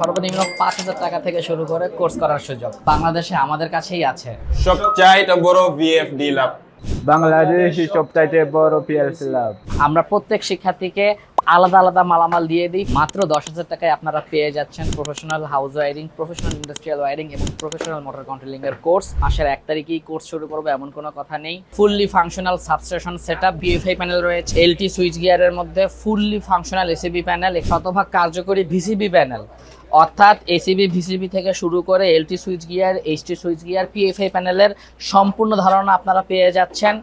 সর্বনিম্ন পাঁচ হাজার টাকা থেকে শুরু করে কোর্স করার সুযোগ বাংলাদেশে আমাদের কাছেই আছে। সবচাইতে বড় বিএফডি ল্যাব বাংলাদেশি সবচাইতে বড় পিএলসি লাভ আমরা প্রত্যেক শিক্ষার্থীকে আলাদা আলাদা মালামাল দিয়ে দিই। মাত্র দশ হাজার টাকায় আপনারা পেয়ে যাচ্ছেন professional house wiring professional industrial wiring এবং প্রফেশনাল মোটর কন্ট্রোলিং এর কোর্স মাসের এক তারিখেই কোর্স শুরু করব, এমন কোনো কথা নেই। Fully functional substation set up BFI panel রয়েছে এলটি সুইচ গিয়ারের মধ্যে ফুললি ফাংশনাল এসিবি প্যানেল শতভাগ কার্যকরী ভিসিবি প্যানেল অর্থাৎ এসিবি ভিসিবি থেকে শুরু করে LT switchgear HT switchgear PFI প্যানেলের সম্পূর্ণ ধারণা আপনারা পেয়ে যাচ্ছেন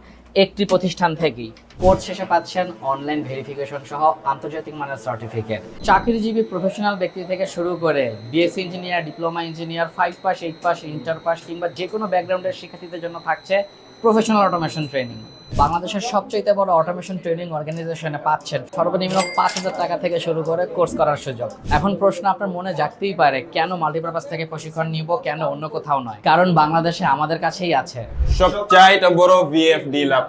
একটি প্রতিষ্ঠান থেকেই। কোর্স শেষে পাচ্ছেন অনলাইন ভেরিফিকেশন সহ আন্তর্জাতিক মানের সার্টিফিকেট চাকরিজীবী প্রফেশনাল ব্যক্তি থেকে শুরু করে BSc engineer diploma engineer five pass eight pass inter pass কিংবা যে কোনো ব্যাকগ্রাউন্ডের শিক্ষার্থীদের জন্য থাকছে প্রফেশনাল অটোমেশন ট্রেনিং বাংলাদেশের সবচেয়ে বড় অটোমেশন ট্রেনিং অর্গানাইজেশনে পাচ্ছেন সর্বনিম্ন পাঁচ হাজার টাকা থেকে শুরু করে কোর্স করার সুযোগ। এখন প্রশ্ন আপনার মনে জাগতেই পারে, কেন মাল্টিপারপাস থেকে প্রশিক্ষণ নিব, কেন অন্য কোথাও নয়? কারণ বাংলাদেশে আমাদের কাছেই আছে। সবচাইতে বড় ভিএফডি ল্যাব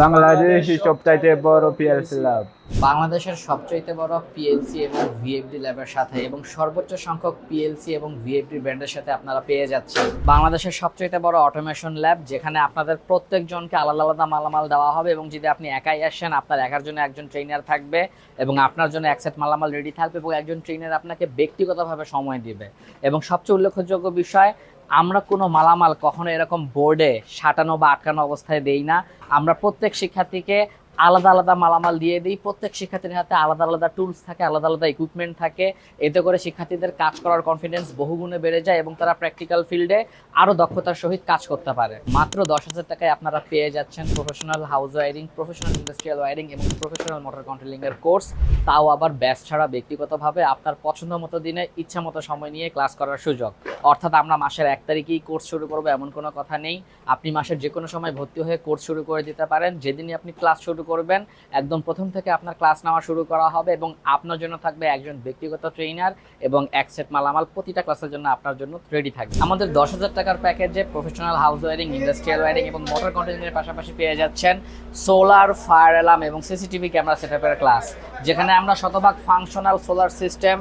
বাংলাদেশি সবচাইতে বড় পিএলসি ল্যাব বাংলাদেশের সবচাইতে বড় পিএলসি এবং ভিএফডি ল্যাবের সাথে এবং সর্বোচ্চ সংখ্যক পিএলসি এবং ভিএফডি ব্র্যান্ডের সাথে আপনারা পেয়ে যাচ্ছেন। বাংলাদেশের সবচাইতে বড় অটোমেশন ল্যাব যেখানে আপনাদের প্রত্যেকজনকে আলাদা আলাদা মালামাল দেওয়া হবে এবং যদি আপনি একাই আসেন আপনার একার জন্য একজন ট্রেনার থাকবে এবং আপনার জন্য এক সেট মালামাল রেডি থাকবে এবং একজন ট্রেনার আপনাকে ব্যক্তিগতভাবে সময় দিবে। এবং সবচেয়ে উল্লেখযোগ্য বিষয় আমরা কোনো মালামাল কখনো এরকম বোর্ডে সাঁটানো বা আটকানো অবস্থায় দেই না। আমরা প্রত্যেক শিক্ষার্থীকে আলাদা আলাদা মালামাল দিয়ে দিই। প্রত্যেক শিক্ষার্থীর হাতে আলাদা আলাদা টুলস থাকে, আলাদা আলাদা ইকুইপমেন্ট থাকে। এতে করে শিক্ষার্থীদের কাজ করার কনফিডেন্স বহুগুণে বেড়ে যায় এবং তারা প্র্যাকটিক্যাল ফিল্ডে আরও দক্ষতার সহিত কাজ করতে পারে। মাত্র দশ হাজার টাকায় আপনারা পেয়ে যাচ্ছেন professional house wiring professional industrial wiring এবং প্রফেশনাল মোটর কন্ট্রোলিং এর কোর্স তাও আবার ব্যাচ ছাড়া ব্যক্তিগতভাবে আপনার পছন্দ মতো দিনে ইচ্ছা মতো সময় নিয়ে ক্লাস করার সুযোগ। অর্থাৎ আমরা মাসের এক তারিখেই কোর্স শুরু করব, এমন কোনো কথা নেই। আপনি মাসের যে কোনো সময় ভর্তি হয়ে কোর্স শুরু করে দিতে পারেন। যেদিনই আপনি ক্লাস শুরু করবেন। একদম প্রথম থেকে আপনার ক্লাস নেওয়া শুরু করা হবে এবং আপনার জন্য থাকবে একজন ব্যক্তিগত ট্রেনার এবং এক সেট মালামাল প্রতিটা ক্লাসের জন্য আপনার জন্য রেডি থাকবে। আমাদের দশ হাজার টাকার প্যাকেজে professional house wiring industrial wiring এবং মোটর কন্ট্রোলিং এর পাশাপাশি পেয়ে যাচ্ছেন সোলার ফায়ার অ্যালার্ম এবং সিসিটিভি ক্যামেরা সেটআপের ক্লাস যেখানে আমরা শতভাগ ফাংশনাল সোলার সিস্টেম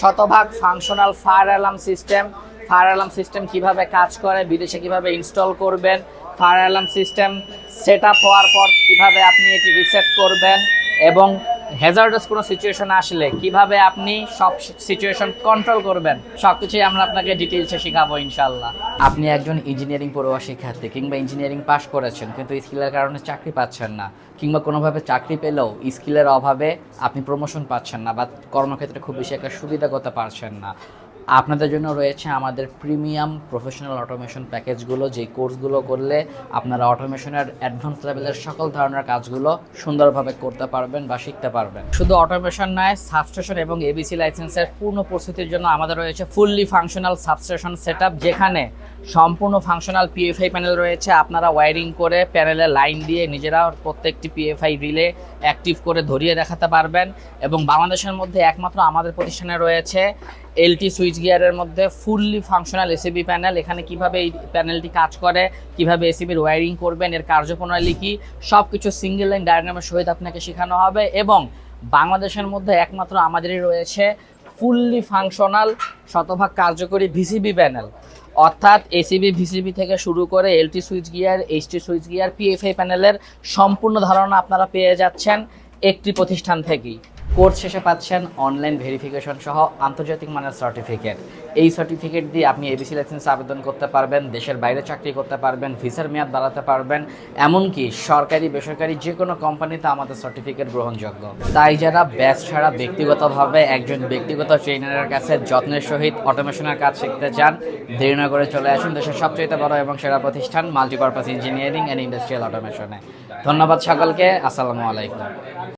শতভাগ functional fire alarm system fire alarm system কীভাবে কাজ করে, বিদেশে কীভাবে ইনস্টল করবেন fire alarm system set up হওয়ার পর কীভাবে আপনি এটি রিসেট করবেন এবং হ্যাজার্ডাস কোনো সিচুয়েশন আসলে কীভাবে আপনি সব সিচুয়েশন কন্ট্রোল করবেন সব কিছুই আমরা আপনাকে ডিটেলসে শেখাবো ইনশাল্লাহ আপনি একজন ইঞ্জিনিয়ারিং পড়ুয়া শিক্ষার্থী কিংবা ইঞ্জিনিয়ারিং পাশ করেছেন, কিন্তু স্কিলের কারণে চাকরি পাচ্ছেন না, কিংবা কোনোভাবে চাকরি পেলেও স্কিলের অভাবে আপনি প্রমোশন পাচ্ছেন না বা কর্মক্ষেত্রে খুব বেশি একটা সুবিধা করতে পারছেন না। আপনাদের জন্য রয়েছে আমাদের প্রিমিয়াম প্রফেশনাল অটোমেশন প্যাকেজগুলো, যেই কোর্সগুলো করলে আপনারা অটোমেশনের অ্যাডভান্স লেভেলের সকল ধরনের কাজগুলো সুন্দরভাবে করতে পারবেন বা শিখতে পারবেন। শুধু অটোমেশন নয়, সাবস্টেশন এবং এবিসি লাইসেন্সের পূর্ণ প্রস্তুতির জন্য আমাদের রয়েছে ফুললি ফাংশনাল সাবস্টেশন সেট যেখানে সম্পূর্ণ ফাংশনাল পিএফআই প্যানেল রয়েছে। আপনারা ওয়ারিং করে প্যানেলে লাইন দিয়ে নিজেরা প্রত্যেকটি পিএফআই রিলে অ্যাক্টিভ করে ধরিয়ে দেখাতে পারবেন। এবং বাংলাদেশের মধ্যে একমাত্র আমাদের প্রতিষ্ঠানে রয়েছে এলটি সুইচ গিয়ারের মধ্যে ফুললি ফাংশনাল এসিবি প্যানেল এখানে কীভাবে এই প্যানেলটি কাজ করে, কীভাবে এসিবির ওয়ারিং করবেন, এর কার্যপ্রণালী কী সব কিছু সিঙ্গেল লাইন ডায়াগ্রামের সহিত আপনাকে শেখানো হবে এবং বাংলাদেশের মধ্যে একমাত্র আমাদেরই রয়েছে ফুললি ফাংশনাল শতভাগ কার্যকরী ভিসিবি প্যানেল অর্থাৎ এসিবি ভিসিবি থেকে শুরু করে LT switchgear HT switchgear PFI প্যানেলের সম্পূর্ণ ধারণা আপনারা পেয়ে যাচ্ছেন একটি প্রতিষ্ঠান থেকেই। কোর্স শেষে পাচ্ছেন অনলাইন ভেরিফিকেশন সহ আন্তর্জাতিক মানের সার্টিফিকেট এই সার্টিফিকেট দিয়ে আপনি এবিসি লাইসেন্স আবেদন করতে পারবেন, দেশের বাইরে চাকরি করতে পারবেন ভিসার মেয়াদ বাড়াতে পারবেন, এমনকি সরকারি, বেসরকারি যে কোনো কোম্পানিতে আমাদের সার্টিফিকেট গ্রহণযোগ্য। তাই যারা ব্যাচ ছাড়া ব্যক্তিগতভাবে একজন ব্যক্তিগত ট্রেনারের কাছে যত্নের সহিত অটোমেশনের কাজ শিখতে চান করে চলে আসুন দেশের সবচেয়ে বড় এবং সেরা প্রতিষ্ঠান মাল্টিপারপাস ইঞ্জিনিয়ারিং অ্যান্ড ইন্ডাস্ট্রিয়াল অটোমেশনে ধন্যবাদ সকলকে, আসসালামু আলাইকুম।